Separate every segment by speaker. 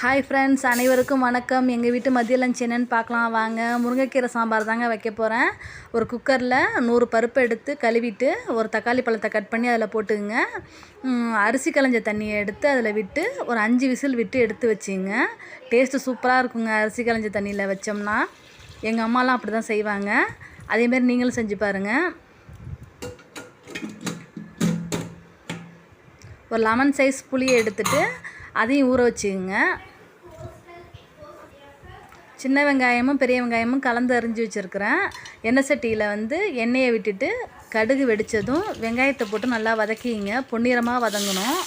Speaker 1: Hi friends அனைவருக்கும் வணக்கம். எங்கள் வீட்டு மதிய லஞ்ச் என்னென்னு பார்க்கலாம். வாங்க முருங்கைக்கீரை சாம்பார் தாங்க வைக்க போகிறேன் ஒரு குக்கரில் நூறு பருப்பு எடுத்து கழுவிட்டு ஒரு தக்காளி பழத்தை கட் பண்ணி அதில் போட்டுக்குங்க. அரிசி களைஞ்ச தண்ணியை எடுத்து அதில் விட்டு ஒரு அஞ்சு விசில் விட்டு எடுத்து வச்சுங்க. டேஸ்ட்டு சூப்பராக இருக்குங்க அரிசி களைஞ்ச தண்ணியில் வச்சோம்னா. எங்கள் அம்மாலாம் அப்படி தான் செய்வாங்க அதேமாரி நீங்களும் செஞ்சு பாருங்கள் ஒரு லெமன் சைஸ் புளியை எடுத்துட்டு அதையும் ஊற வச்சுக்கோங்க. சின்ன வெங்காயமும் பெரிய வெங்காயமும் கலந்து அரிஞ்சு வச்சுருக்கிறேன். எண்ணெய் சட்டியில் வந்து எண்ணெயை விட்டுட்டு கடுகு வெடித்ததும் வெங்காயத்தை போட்டு நல்லா வதக்கிங்க. பொன்னிறமாக வதங்கணும்.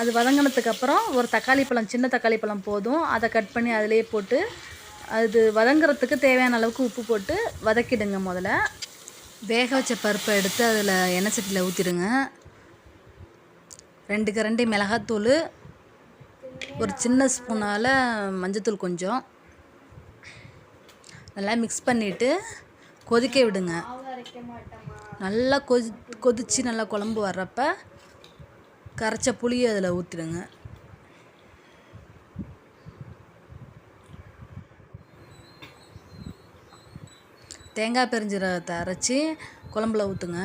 Speaker 1: அது வதங்கினதுக்கப்புறம் ஒரு தக்காளி பழம் சின்ன தக்காளி பழம் போதும். அதை கட் பண்ணி அதிலே போட்டு அது வதங்குறதுக்கு தேவையான அளவுக்கு உப்பு போட்டு வதக்கிடுங்க முதல்ல. வேக வச்ச பருப்பை எடுத்து அதில் எண்ணெய் சட்டியில் ஊற்றிடுங்க ரெண்டு கரண்டி மிளகாத்தூள் ஒரு சின்ன ஸ்பூனால் மஞ்சத்தூள் கொஞ்சம். நல்லா மிக்ஸ் பண்ணிவிட்டு கொதிக்க விடுங்க. நல்லா கொதி கொதித்து நல்லா குழம்பு வர்றப்ப கரைச்ச புளியை அதில் ஊற்றிடுங்க தேங்காய் பெருஞ்சீரகத்தை அரைச்சி குழம்புல ஊற்றுங்க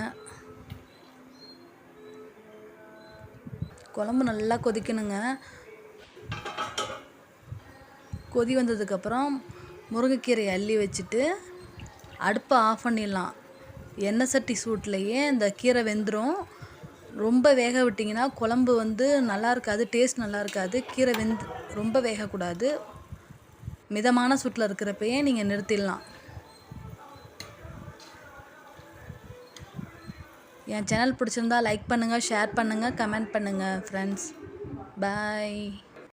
Speaker 1: குழம்பு நல்லா கொதிக்கணுங்க. கொதி வந்ததுக்கப்புறம் முருங்கைக்கீரையை அள்ளி வச்சுட்டு அடுப்பை ஆஃப் பண்ணிடலாம். எண்ணெய் சட்டி சூட்லேயே இந்த கீரை வெந்துடும் ரொம்ப வேக விட்டிங்கன்னா குழம்பு வந்து நல்லா இருக்காது டேஸ்ட் நல்லா இருக்காது. கீரை வெந்து ரொம்ப வேகக்கூடாது. மிதமான சூட்டில் இருக்கிறப்பயே நீங்கள் நிறுத்திடலாம். என் சேனல் பிடிச்சிருந்தா லைக் பண்ணுங்கள் ஷேர் பண்ணுங்கள் கமெண்ட் பண்ணுங்கள் ஃப்ரெண்ட்ஸ் பாய்